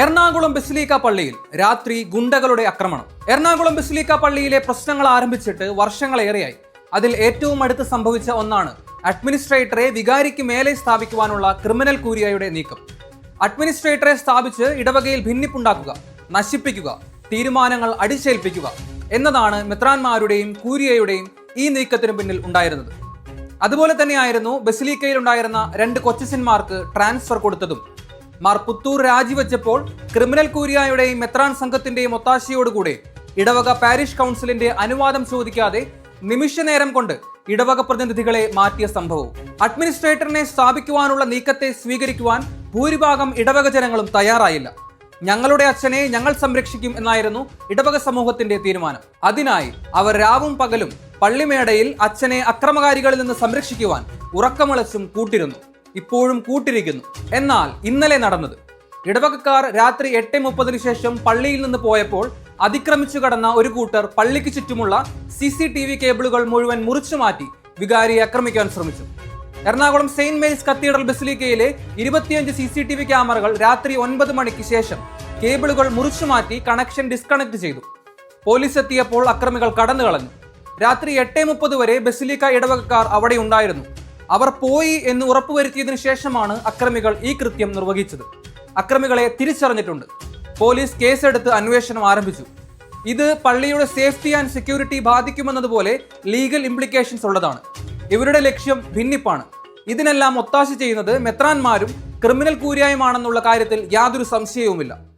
എറണാകുളം ബസിലീക്ക പള്ളിയിൽ രാത്രി ഗുണ്ടകളുടെ ആക്രമണം. എറണാകുളം ബസിലീക്ക പള്ളിയിലെ പ്രശ്നങ്ങൾ ആരംഭിച്ചിട്ട് വർഷങ്ങളേറെയായി. അതിൽ ഏറ്റവും അടുത്ത് സംഭവിച്ച ഒന്നാണ് അഡ്മിനിസ്ട്രേറ്ററെ വികാരിക്ക് മേലെ സ്ഥാപിക്കുവാനുള്ള ക്രിമിനൽ കൂരിയായുടെ നീക്കം. അഡ്മിനിസ്ട്രേറ്ററെ സ്ഥാപിച്ച് ഇടവകയിൽ ഭിന്നിപ്പുണ്ടാക്കുക നശിപ്പിക്കുക തീരുമാനങ്ങൾ അടിച്ചേൽപ്പിക്കുക എന്നതാണ് മെത്രാന്മാരുടെയും കൂരിയയുടെയും ഈ നീക്കത്തിനു പിന്നിൽ ഉണ്ടായിരുന്നത്. അതുപോലെ തന്നെയായിരുന്നു ബസിലീക്കയിൽ ഉണ്ടായിരുന്ന രണ്ട് കൊച്ചന്മാർക്ക് ട്രാൻസ്ഫർ കൊടുത്തതും. മാർ പുത്തൂർ രാജിവെച്ചപ്പോൾ ക്രിമിനൽ കൂരിയായുടെയും മെത്രാൻ സംഘത്തിന്റെയും ഒത്താശയോടുകൂടെ ഇടവക പാരിഷ് കൗൺസിലിന്റെ അനുവാദം ചോദിക്കാതെ നിമിഷ നേരം കൊണ്ട് ഇടവക പ്രതിനിധികളെ മാറ്റിയ സംഭവവും അഡ്മിനിസ്ട്രേറ്ററിനെ സ്ഥാപിക്കുവാനുള്ള നീക്കത്തെ സ്വീകരിക്കുവാൻ ഭൂരിഭാഗം ഇടവക ജനങ്ങളും തയ്യാറായില്ല. ഞങ്ങളുടെ അച്ഛനെ ഞങ്ങൾ സംരക്ഷിക്കും എന്നായിരുന്നു ഇടവക സമൂഹത്തിന്റെ തീരുമാനം. അതിനായി അവർ രാവും പകലും പള്ളിമേടയിൽ അച്ഛനെ അക്രമകാരികളിൽ നിന്ന് സംരക്ഷിക്കുവാൻ ഉറക്കമളച്ചും കൂട്ടിരുന്നു. ഇപ്പോഴും കൂട്ടിരിക്കുന്നു. എന്നാൽ ഇന്നലെ നടന്നത്. ഇടവകക്കാർ രാത്രി എട്ട് മുപ്പതിനു ശേഷം പള്ളിയിൽ നിന്ന് പോയപ്പോൾ അതിക്രമിച്ചു കടന്ന ഒരു കൂട്ടർ പള്ളിക്ക് ചുറ്റുമുള്ള സി സി ടി വി കേബിളുകൾ മുഴുവൻ മുറിച്ചു മാറ്റി വികാരിയെ ആക്രമിക്കാൻ ശ്രമിച്ചു. എറണാകുളം സെയിന്റ് മേരീസ് കത്തീഡ്രൽ ബസിലിക്കയിലെ ഇരുപത്തിയഞ്ച് സി സി ടി വി ക്യാമറകൾ രാത്രി ഒൻപത് മണിക്ക് ശേഷം കേബിളുകൾ മുറിച്ചു മാറ്റി കണക്ഷൻ ഡിസ്കണക്ട് ചെയ്തു. പോലീസ് എത്തിയപ്പോൾ അക്രമികൾ കടന്നു കളഞ്ഞു രാത്രി എട്ട് മുപ്പത് വരെ ബസിലിക്ക ഇടവകക്കാർ അവിടെ ഉണ്ടായിരുന്നു. അവർ പോയി എന്ന് ഉറപ്പുവരുത്തിയതിനു ശേഷമാണ് അക്രമികൾ ഈ കൃത്യം നിർവഹിച്ചത്. അക്രമികളെ തിരിച്ചറിഞ്ഞിട്ടുണ്ട്. പോലീസ് കേസെടുത്ത് അന്വേഷണം ആരംഭിച്ചു. ഇത് പള്ളിയുടെ സേഫ്റ്റി ആൻഡ് സെക്യൂരിറ്റി ബാധിക്കുമെന്നതുപോലെ ലീഗൽ ഇംപ്ലിക്കേഷൻസ് ഉള്ളതാണ്. ഇവരുടെ ലക്ഷ്യം ഭിന്നിപ്പാണ്. ഇതിനെല്ലാം ഒത്താശ ചെയ്യുന്നത് മെത്രാന്മാരും ക്രിമിനൽ കൂരിയായുമാണെന്നുള്ള കാര്യത്തിൽ യാതൊരു സംശയവുമില്ല.